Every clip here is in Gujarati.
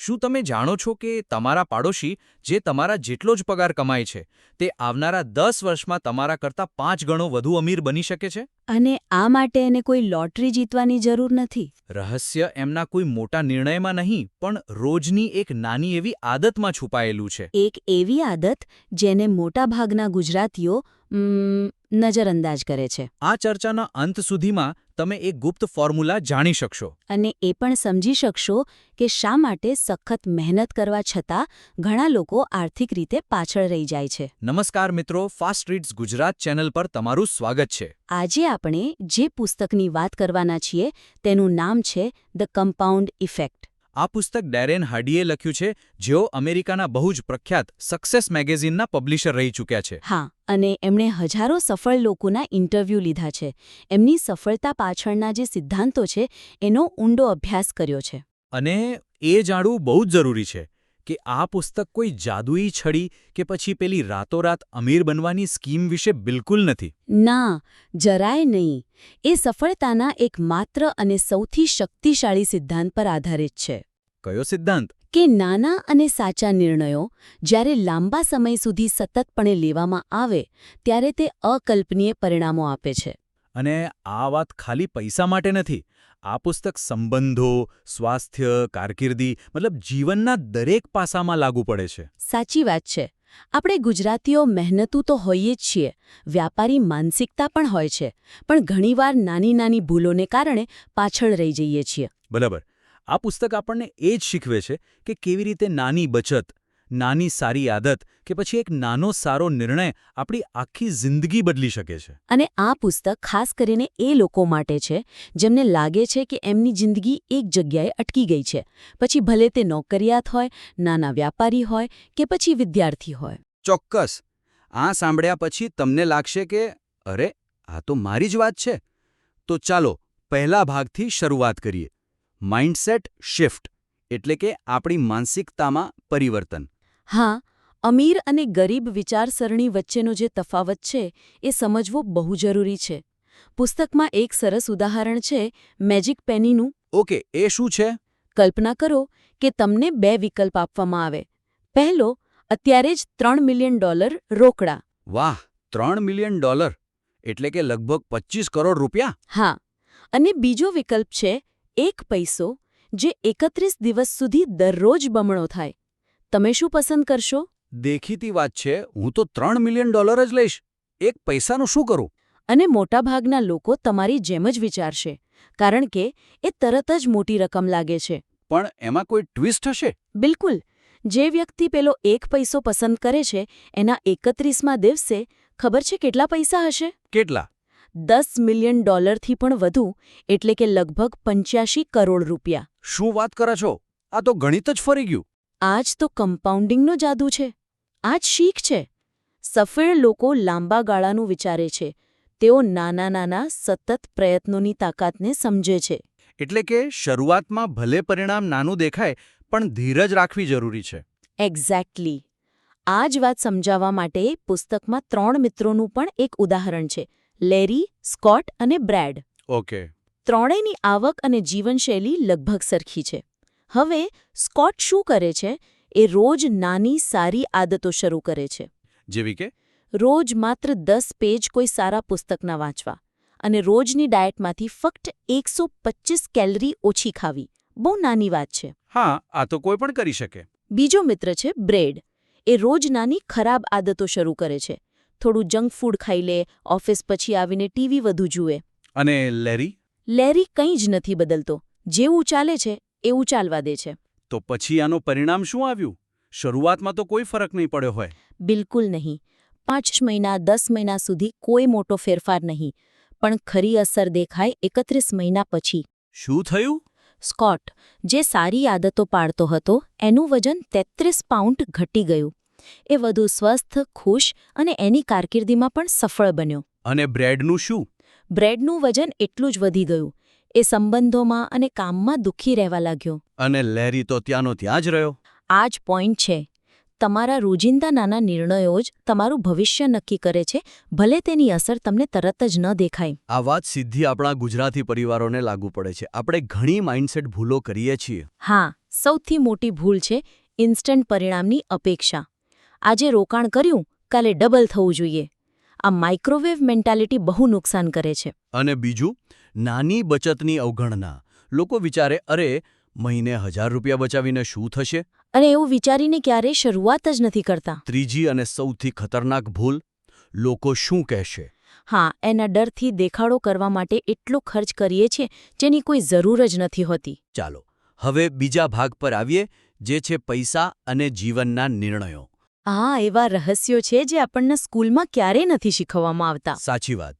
શું તમે જાણો છો કે તમારા પાડોશી જે તમારા જેટલો જ પગાર કમાય છે તે આવનારા દસ વર્ષમાં તમારા કરતાં પાંચ ગણો વધુ અમીર બની શકે છે? અને આ માટે એને કોઈ લોટરી જીતવાની જરૂર નથી? રહસ્ય એમના કોઈ મોટા નિર્ણયમાં નહીં પણ રોજની એક નાની એવી આદતમાં છુપાયેલું છે. એક એવી આદત જેને મોટાભાગના ગુજરાતીઓ નજરઅંદાજ કરે છે. આ ચર્ચાના અંત સુધીમાં તમે એ ગુપ્ત ફોર્મ્યુલા જાણી શકશો. અને એ પણ સમજી શકશો કે શા માટે સખત મહેનત કરવા છતાં ઘણા લોકો આર્થિક રીતે પાછળ રહી જાય છે. નમસ્કાર મિત્રો ફાસ્ટ રીડ્સ ગુજરાત ચેનલ પર તમારું સ્વાગત છે. આજે આપણે જે પુસ્તકની વાત કરવાના છીએ તેનું નામ છે ધ કમ્પાઉન્ડ ઇફેક્ટ આ પુસ્તક ડેરેન હાર્ડીએ લખ્યું છે જેઓ અમેરિકાના બહુ જ પ્રખ્યાત સક્સેસ મેગેઝિનના પબ્લિશર રહી ચૂક્યા છે. હા અને એમણે હજારો સફળ લોકોના ઇન્ટરવ્યૂ લીધા છે. એમની સફળતા પાછળના જે સિદ્ધાંતો છે એનો ઊંડો અભ્યાસ કર્યો છે. અને એ જાણવું બહુ જ જરૂરી છે. કે આ પુસ્તક કોઈ જાદુઈ છડી કે પછી પેલી રાતોરાત અમીર બનવાની સ્કીમ વિશે બિલકુલ નથી. ના જરાય નહીં. એ સફળતાના એક માત્ર અને સૌથી શક્તિશાળી સિદ્ધાંત પર આધારિત છે. કયો સિદ્ધાંત? કે નાના અને સાચા નિર્ણયો જ્યારે લાંબા સમય સુધી સતતપણે લેવામાં આવે ત્યારે તે અકલ્પનીય પરિણામો આપે છે. અને આ વાત ખાલી પૈસા માટે નથી આ પુસ્તક સંબંધો સ્વાસ્થ્ય કારકિર્દી મતલબ જીવનના દરેક પાસામાં લાગુ પડે છે. સાચી વાત છે. આપણે ગુજરાતીઓ મહેનતુ તો હોઈએ જ છીએ. વ્યાપારી માનસિકતા પણ હોય છે. પણ ઘણીવાર નાની નાની ભૂલોને કારણે પાછળ રહી જઈએ છીએ. બરાબર. આ પુસ્તક આપણને એ જ શીખવે છે કે કેવી રીતે નાની બચત નાની સારી આદત કે પછી એક નાનો સારો નિર્ણય આપણી આખી જિંદગી બદલી શકે છે. અને આ પુસ્તક ખાસ કરીને એ લોકો માટે છે જેમને લાગે છે કે એમની જિંદગી એક જગ્યાએ અટકી ગઈ છે. પછી ભલે તે નોકરિયાત હોય નાના વ્યાપારી હોય કે પછી વિદ્યાર્થી હોય. ચોક્કસ. આ સાંભળ્યા પછી તમને લાગશે કે અરે આ તો મારી જ વાત છે. તો ચાલો પહેલા ભાગથી શરૂઆત કરીએ. માઇન્ડસેટ શિફ્ટ એટલે કે આપણી માનસિકતામાં પરિવર્તન. હા અમીર અને ગરીબ વિચારસરણી વચ્ચેનો જે તફાવત છે એ સમજવો બહુ જરૂરી છે. પુસ્તકમાં એક સરસ ઉદાહરણ છે મેજિક પેનીનું. ઓકે એ શું છે? કલ્પના કરો કે તમને બે વિકલ્પ આપવામાં આવે. પહેલો અત્યારે જ ત્રણ મિલિયન ડોલર રોકડા. વાહ ત્રણ મિલિયન ડોલર એટલે કે લગભગ પચીસ કરોડ રૂપિયા? હા અને બીજો વિકલ્પ છે એક પૈસો જે એકત્રીસ દિવસ સુધી દરરોજ બમણો થાય. તમે શું પસંદ કરશો? દેખીતી વાત છે હું તો ત્રણ મિલિયન ડોલર જ લઈશ. એક પૈસાનું શું કરું? અને મોટાભાગના લોકો તમારી જેમ જ વિચારશે કારણ કે એ તરત જ મોટી રકમ લાગે છે. પણ એમાં કોઈ ટ્વિસ્ટ હશે? બિલકુલ. જે વ્યક્તિ પેલો એક પૈસો પસંદ કરે છે એના એકત્રીસમાં દિવસે ખબર છે કેટલા પૈસા હશે? કેટલા? દસ મિલિયન ડોલરથી પણ વધુ એટલે કે લગભગ પંચ્યાસી કરોડ રૂપિયા. શું વાત કરો છો? આ તો ગણિત જ ફરી ગયું. આ જ તો કમ્પાઉન્ડિંગનો જાદુ છે. આ જ શીખ છે. સફળ લોકો લાંબા ગાળાનું વિચારે છે. તેઓ નાના નાના સતત પ્રયત્નોની તાકાતને સમજે છે. એટલે કે શરૂઆતમાં ભલે પરિણામ નાનું દેખાય પણ ધીરજ રાખવી જરૂરી છે. એક્ઝેક્ટલી આ જ વાત સમજાવવા માટે પુસ્તકમાં ત્રણ મિત્રોનું પણ એક ઉદાહરણ છે. લેરી સ્કોટ અને બ્રેડ. ઓકે. ત્રણેયની આવક અને જીવનશૈલી લગભગ સરખી છે. હવે સ્કોટ શું કરે છે? એ રોજ નાની સારી આદતો શરૂ કરે છે. જેવી કે? રોજ માત્ર દસ પેજ કોઈ સારા પુસ્તકના વાંચવા અને રોજની ડાયટમાંથી ફક્ત એકસો કેલરી ઓછી ખાવી. બહુ નાની વાત છે. હા આ તો કોઈ પણ કરી શકે. બીજો મિત્ર છે બ્રેડ. એ રોજ નાની ખરાબ આદતો શરૂ કરે છે. થોડું જંક ફૂડ ખાઈ લે ઓફિસ પછી આવીને ટીવી વધુ જુએ. અને લેરી? લેરી કંઈ જ નથી બદલતો. જેવું ચાલે છે એવું ચાલવા દે છે. તો પછી આનું પરિણામ શું આવ્યું? શરૂઆતમાં તો કોઈ ફરક નહીં પડ્યો હોય. બિલકુલ નહીં. પાંચ મહિના દસ મહિના સુધી કોઈ મોટો ફેરફાર નહીં. પણ ખરી અસર દેખાય એકત્રીસ મહિના પછી. શું થયું? સ્કોટ જે સારી આદતો પાડતો હતો એનું વજન તેત્રીસ પાઉન્ડ ઘટી ગયું. એ વધુ સ્વસ્થ ખુશ અને એની કારકિર્દીમાં પણ સફળ બન્યો. અને બ્રેડનું શું? બ્રેડનું વજન એટલું જ વધી ગયું. એ સંબંધોમાં અને કામમાં દુઃખી રહેવા લાગ્યો. અને લેરી તો ત્યાંનો ત્યાં જ રહ્યો? આ જ પોઈન્ટ છે. તમારા રોજિંદા નાના નિર્ણયો જ તમારું ભવિષ્ય નક્કી કરે છે ભલે તેની અસર તમને તરત જ ન દેખાય. આ વાત સીધી આપણા ગુજરાતી પરિવારોને લાગુ પડે છે. આપણે ઘણી માઇન્ડસેટ ભૂલો કરીએ છીએ. હા સૌથી મોટી ભૂલ છે ઇન્સ્ટન્ટ પરિણામની અપેક્ષા. આજે રોકાણ કર્યું કાલે ડબલ થવું જોઈએ. આ માઇક્રોવેવ મેન્ટાલિટી બહુ નુકસાન કરે છે. અને બીજું નાની બચતની અવગણના. લોકો વિચારે અરે મહિને હજાર રૂપિયા બચાવીને શું થશે? અને એવું વિચારીને ક્યારેય શરૂઆત જ નથી કરતા. ત્રીજી અને સૌથી ખતરનાક ભૂલ લોકો શું કહેશે? હા એના ડરથી દેખાડો કરવા માટે એટલો ખર્ચ કરીએ છીએ જેની કોઈ જરૂર જ નથી હોતી. ચાલો હવે બીજા ભાગ પર આવીએ જે છે પૈસા અને જીવનના નિર્ણયો. આ એવા રહસ્યો છે જે આપણને સ્કૂલમાં ક્યારેય નથી શીખવવામાં આવતા. સાચી વાત.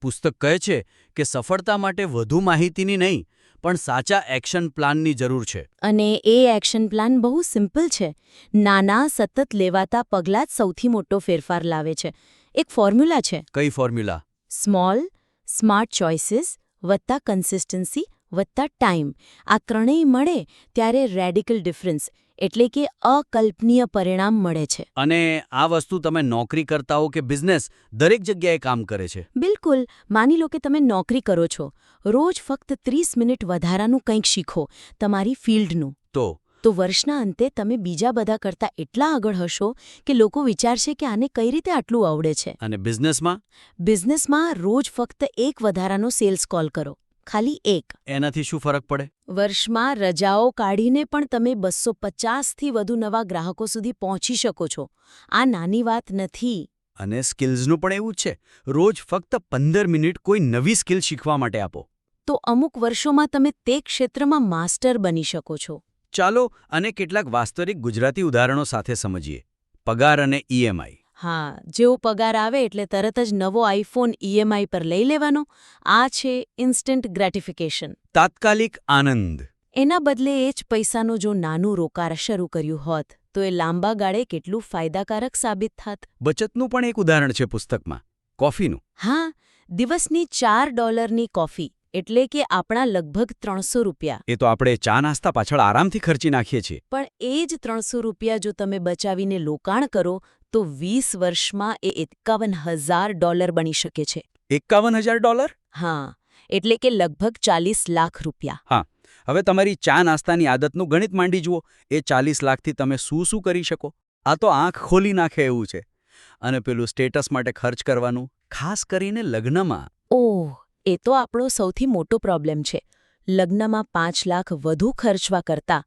પુસ્તક કહે છે કે સફળતા માટે વધુ માહિતીની નહીં પણ સાચા એક્શન પ્લાનની જરૂર છે. અને એ એક્શન પ્લાન બહુ સિમ્પલ છે. નાના સતત લેવાતા પગલાં જ સૌથી મોટો ફેરફાર લાવે છે. એક ફોર્મ્યુલા છે. કઈ ફોર્મ્યુલા? સ્મોલ સ્માર્ટ ચોઇસીસ વત્તા કન્સિસ્ટન્સી વત્તા ટાઈમ. આ ત્રણેય મળે ત્યારે રેડિકલ ડિફરન્સ એટલે કે અકલ્પનીય પરિણામ મળે છે. અને આ વસ્તુ તમે નોકરી કરતા હો કે બિઝનેસ દરેક જગ્યાએ કામ કરે છે? બિલકુલ. માની લો કે તમે નોકરી કરો છો. રોજ ફક્ત ત્રીસ મિનિટ વધારાનું કંઈક શીખો તમારી ફિલ્ડનું. તો? તો વર્ષના અંતે તમે બીજા બધા કરતાં એટલા આગળ હશો કે લોકો વિચારશે કે આને કઈ રીતે આટલું આવડે છે. અને બિઝનેસમાં? બિઝનેસમાં રોજ ફક્ત એક વધારાનો સેલ્સ કોલ કરો. ખાલી એક. એનાથી શું ફરક પડે? વર્ષમાં રજાઓ કાઢીને પણ તમે બસો પચાસથી વધુ નવા ગ્રાહકો સુધી પહોંચી શકો છો. આ નાની વાત નથી. અને સ્કિલ્સનું પણ એવું જ છે. રોજ ફક્ત પંદર મિનિટ કોઈ નવી સ્કિલ શીખવા માટે આપો. તો અમુક વર્ષોમાં તમે તે ક્ષેત્રમાં માસ્ટર બની શકો છો. ચાલો અને કેટલાક વાસ્તવિક ગુજરાતી ઉદાહરણો સાથે સમજીએ. પગાર અને ઈએમઆઈ હા જેવો પગાર આવે એટલે તરત જ નવો આઈફોન ઈએમઆઈ પર લઈ લેવાનો. આ છે ઇન્સ્ટન્ટ ગ્રેટિફિકેશન. તાત્કાલિક આનંદ. એના બદલે એ જ પૈસાનું જો નાનું રોકાણ શરૂ કર્યું હોત તો એ લાંબા ગાળે કેટલું ફાયદાકારક સાબિત થાત. બચતનું પણ એક ઉદાહરણ છે પુસ્તકમાં કોફીનું. હા દિવસની ચાર ડોલરની કોફી એટલે કે આપણા લગભગ ત્રણસો રૂપિયા. એ તો આપણે ચા નાસ્તા પાછળ આરામથી ખર્ચી નાખીએ છીએ. પણ એ જ ત્રણસો રૂપિયા જો તમે બચાવીને લોકાણ કરો તો વીસ વર્ષમાં એ એકાવન હજાર ડોલર બની શકે છે. એકાવન હજાર ડોલર? હા એટલે કે લગભગ ચાલીસ લાખ રૂપિયા. હા હવે તમારી ચા નાસ્તાની આદતનું ગણિત માંડી જુઓ. એ ચાલીસ લાખથી તમે શું શું કરી શકો? આ તો આંખ ખોલી નાખે એવું છે. અને પેલું સ્ટેટસ માટે ખર્ચ કરવાનું ખાસ કરીને લગ્નમાં. ઓહ એ તો આપણો સૌથી મોટો પ્રોબ્લેમ છે. લગ્નમાં પાંચ લાખ વધુ ખર્ચવા કરતા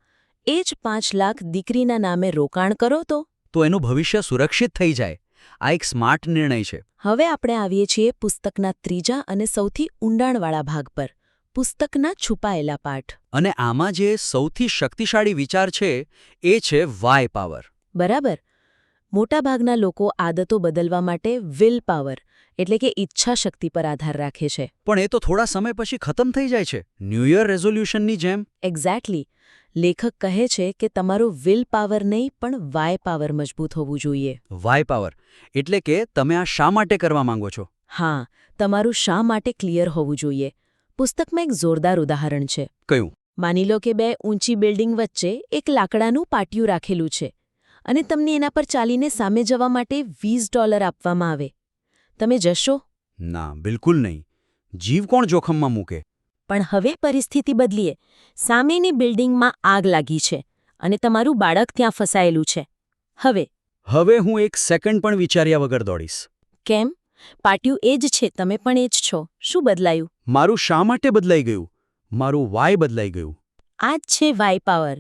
એ જ પાંચ લાખ દીકરીના નામે રોકાણ કરો તો? તો એનું ભવિષ્ય સુરક્ષિત થઈ જાય. આ એક સ્માર્ટ નિર્ણય છે. હવે આપણે આવીએ છીએ પુસ્તકના ત્રીજા અને સૌથી ઊંડાણવાળા ભાગ પર પુસ્તકના છુપાયેલા પાઠ. અને આમાં જે સૌથી શક્તિશાળી વિચાર છે એ છે વાય પાવર. બરાબર? મોટાભાગના લોકો આદતો બદલવા માટે વિલ પાવર એટલે કે ઈચ્છા શક્તિ પર આધાર રાખે છે. પણ એ તો થોડા સમય પછી ખતમ થઈ જાય છે. ન્યૂ યર રેઝોલ્યુશનની જેમ. એક્ઝેક્ટલી. લેખક કહે છે કે તમારું વિલ પાવર નહીં પણ વાય પાવર મજબૂત હોવું જોઈએ. વાય પાવર એટલે કે તમે આ શા માટે કરવા માંગો છો? હા તમારું શા માટે ક્લિયર હોવું જોઈએ? પુસ્તકમાં એક જોરદાર ઉદાહરણ છે. કયું? માની લો કે બે ઊંચી બિલ્ડિંગ વચ્ચે એક લાકડાનું પાટિયું રાખેલું છે અને તમને એના પર ચાલીને સામે જવા માટે વીસ ડોલર આપવામાં આવે. તમે જશો? ના બિલકુલ નહીં. જીવ કોણ જોખમમાં મૂકે? પણ હવે પરિસ્થિતિ બદલીએ. સામેની બિલ્ડિંગમાં આગ લાગી છે અને તમારું બાળક ત્યાં ફસાયેલું છે. હવે. હવે હું એક સેકન્ડ પણ વિચાર્યા વગર દોડીશ. કેમ? પાટિયું એ જ છે તમે પણ એ જ છો. શું બદલાયું? મારું શા માટે બદલાઈ ગયું? મારું વાય બદલાઈ ગયું. આ જ છે વાય પાવર.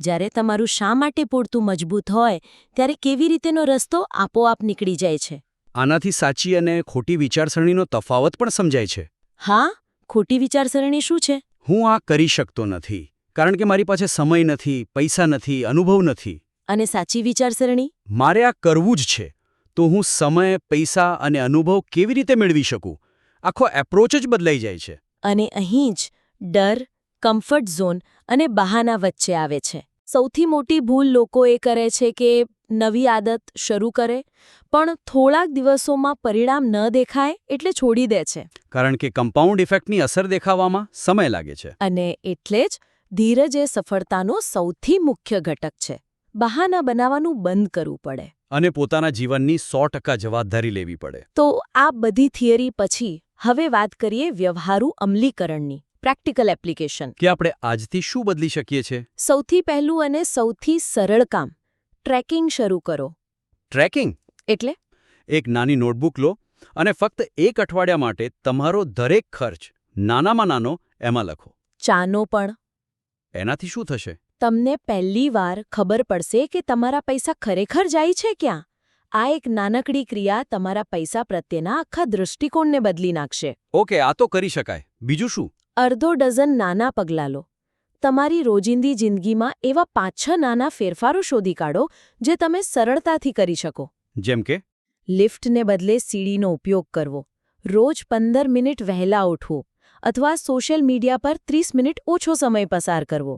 જ્યારે તમારું શા માટે પૂરતું મજબૂત હોય ત્યારે કેવી રીતેનો રસ્તો આપોઆપ નીકળી જાય છે? આનાથી સાચી અને ખોટી વિચારસરણીનો તફાવત પણ સમજાય છે. હા? ખોટી વિચારસરણી શું છે? હું આ કરી શકતો નથી કારણ કે મારી પાસે સમય નથી પૈસા નથી અનુભવ નથી. અને સાચી વિચારસરણી? મારે આ કરવું જ છે. તો હું સમય પૈસા અને અનુભવ કેવી રીતે મેળવી શકું? આખો એપ્રોચ જ બદલાઈ જાય છે. અને અહીં જ ડર કમ્ફર્ટ ઝોન અને બહાના વચ્ચે આવે છે. સૌથી મોટી ભૂલ લોકો એ કરે છે કે નવી આદત શરૂ કરે પણ થોડાક દિવસોમાં પરિણામ ન દેખાય એટલે છોડી દે છે. કારણ કે કમ્પાઉન્ડ ઇફેક્ટની અસર દેખાવામાં સમય લાગે છે. અને એટલે જ ધીરજ એ સફળતાનો સૌથી મુખ્ય ઘટક છે. બહાના બનાવવાનું બંધ કરવું પડે. અને પોતાના જીવનની સો ટકા જવાબદારી લેવી પડે. તો આ બધી થિયરી પછી હવે વાત કરીએ વ્યવહારુ અમલીકરણની પ્રેક્ટિકલ એપ્લિકેશન. કે આપણે આજથી શું બદલી શકીએ છીએ? સૌથી પહેલું અને સૌથી સરળ કામ. ટ્રેકિંગ શરૂ કરો. ટ્રેકિંગ? એટલે? એક નાની નોટબુક લો અને ફક્ત એક અઠવાડિયા માટે તમારો દરેક ખર્ચ નાનામાં નાનો એમાં લખો. ચાનો પણ. એનાથી શું થશે? તમને પહેલી વાર ખબર પડશે કે તમારા પૈસા ખરેખર જાય છે ક્યાં. આ એક નાનકડી ક્રિયા તમારા પૈસા પ્રત્યેના આખા દૃષ્ટિકોણને બદલી નાખશે. ઓકે આ તો કરી શકાય. બીજું શું? અડધો ડઝન નાના પગલાં લો. તમારી રોજિંદી જિંદગીમાં એવા પાંચ છ નાના ફેરફારો શોધી કાઢો જે તમે સરળતાથી કરી શકો. જેમ કે? લિફ્ટને બદલે સીડીનો ઉપયોગ કરવો. રોજ પંદર મિનિટ વહેલા ઉઠવું અથવા સોશિયલ મીડિયા પર ત્રીસ મિનિટ ઓછો સમય પસાર કરવો.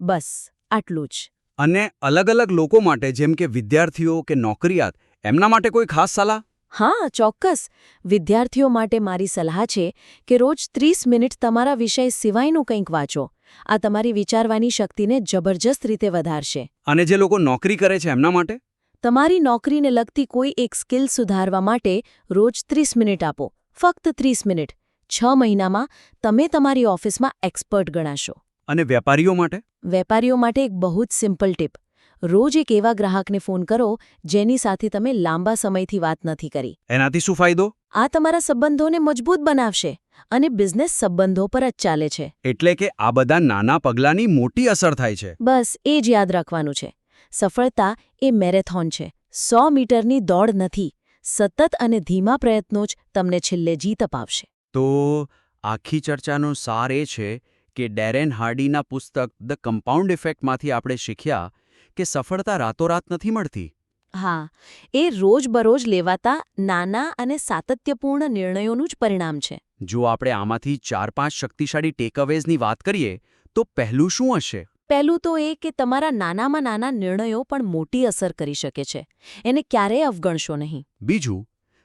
બસ આટલું જ. અને અલગ અલગ લોકો માટે જેમ કે વિદ્યાર્થીઓ કે નોકરિયાત એમના માટે કોઈ ખાસ સલાહ? હા ચોક્કસ. વિદ્યાર્થીઓ માટે મારી સલાહ છે કે રોજ ત્રીસ મિનિટ તમારા વિષય સિવાયનું કંઈક વાંચો. આ તમારી વિચારવાની શક્તિને જબરજસ્ત રીતે વધારશે. અને જે લોકો નોકરી કરે છે એમના માટે? તમારી નોકરીને લગતી કોઈ એક સ્કિલ સુધારવા માટે રોજ ત્રીસ મિનિટ આપો. ફક્ત ત્રીસ મિનિટ. છ મહિનામાં તમે તમારી ઓફિસમાં એક્સપર્ટ ગણાશો. અને વેપારીઓ માટે? વેપારીઓ માટે એક બહુ જ સિમ્પલ ટીપ. રોજ એક એવા ગ્રાહકને ફોન કરો જેની સાથે તમે લાંબા સમયથી વાત નથી કરી. એનાથી શું ફાયદો? આ તમારા સંબંધોને મજબૂત બનાવશે અને બિઝનેસ સંબંધો પર જ ચાલે છે. એટલે કે આ બધા નાના પગલાંની મોટી અસર થાય છે. બસ એ જ યાદ રાખવાનું છે. સફળતા એ મેરેથોન છે. સો મીટરની દોડ નથી. સતત અને ધીમા પ્રયત્નો જ તમને છેલ્લે જીત અપાવશે. તો આખી ચર્ચાનો સાર એ છે કે ડેરેન હાર્ડીના પુસ્તક ધ કમ્પાઉન્ડ ઇફેક્ટમાંથી આપણે શીખ્યા કે સફળતા રાતોરાત નથી મળતી? હા એ રોજબરોજ લેવાતા નાના અને સાતત્યપૂર્ણ નિર્ણયોનું જ પરિણામ છે. જો આપણે આમાંથી ચાર પાંચ શક્તિશાળી ટેકઅવેઝની વાત કરીએ તો પહેલું શું હશે? પહેલું તો એ કે તમારા નાનામાં નાના નિર્ણયો પણ મોટી અસર કરી શકે છે. એને ક્યારેય અવગણશો નહીં. બીજું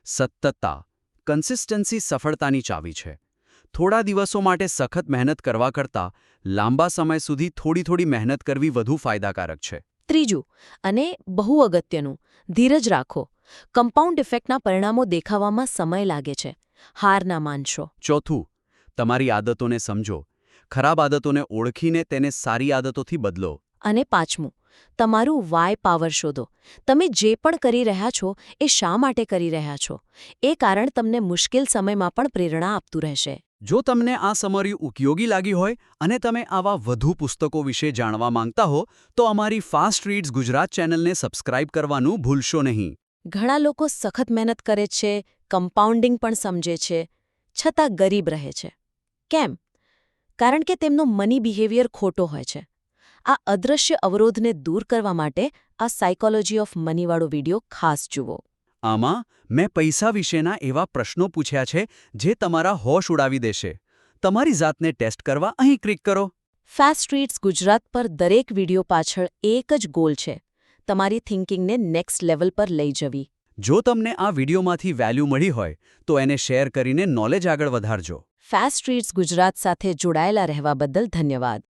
સતતતા કન્સિસ્ટન્સી સફળતાની ચાવી છે. થોડા દિવસો માટે સખત મહેનત કરવા કરતાં લાંબા સમય સુધી થોડી થોડી મહેનત કરવી વધુ ફાયદાકારક છે. ત્રીજું અને બહુ અગત્યનું ધીરજ રાખો. કમ્પાઉન્ડ ઇફેક્ટના પરિણામો દેખાવામાં સમય લાગે છે. હાર ના માનશો. ચોથું તમારી આદતોને સમજો. ખરાબ આદતોને ઓળખીને તેને સારી આદતોથી બદલો. અને પાંચમું તમારું વાય પાવર શોધો. તમે જે પણ કરી રહ્યા છો એ શા માટે કરી રહ્યા છો? એ કારણ તમને મુશ્કેલ સમયમાં પણ પ્રેરણા આપતું રહેશે. જો તમને આ સમરી ઉપયોગી લાગી હોય અને તમે આવા વધુ પુસ્તકો વિશે જાણવા માંગતા હો, તો અમારી ફાસ્ટ રીડ્સ ગુજરાત ચેનલને સબસ્ક્રાઇબ કરવાનું ભૂલશો નહીં. ઘણા લોકો સખત મહેનત કરે છે કમ્પાઉન્ડિંગ પણ સમજે છે, છતાં ગરીબ રહે છે. કેમ? કારણ કે તેમનો મની બિહેવિયર ખોટો હોય છે. આ અદૃશ્ય અવરોધને દૂર કરવા માટે આ સાયકોલોજી ઓફ મનીવાળો વિડિયો ખાસ જુઓ. આમાં મેં પૈસા વિશેના એવા પ્રશ્નો પૂછ્યા છે જે તમારા હોશ ઉડાવી દેશે. તમારી જાતને ટેસ્ટ કરવા અહીં ક્લિક કરો. ફાસ્ટ રીડ્સ ગુજરાત પર દરેક વીડિયો પાછળ એક જ ગોલ છે. તમારી થિંકિંગને નેક્સ્ટ લેવલ પર લઈ જવી. જો તમને આ વિડીયોમાંથી વેલ્યુ મળી હોય તો એને શેર કરીને નોલેજ આગળ વધારજો. ફાસ્ટ રીડ્સ ગુજરાત સાથે જોડાયેલા રહેવા બદલ ધન્યવાદ.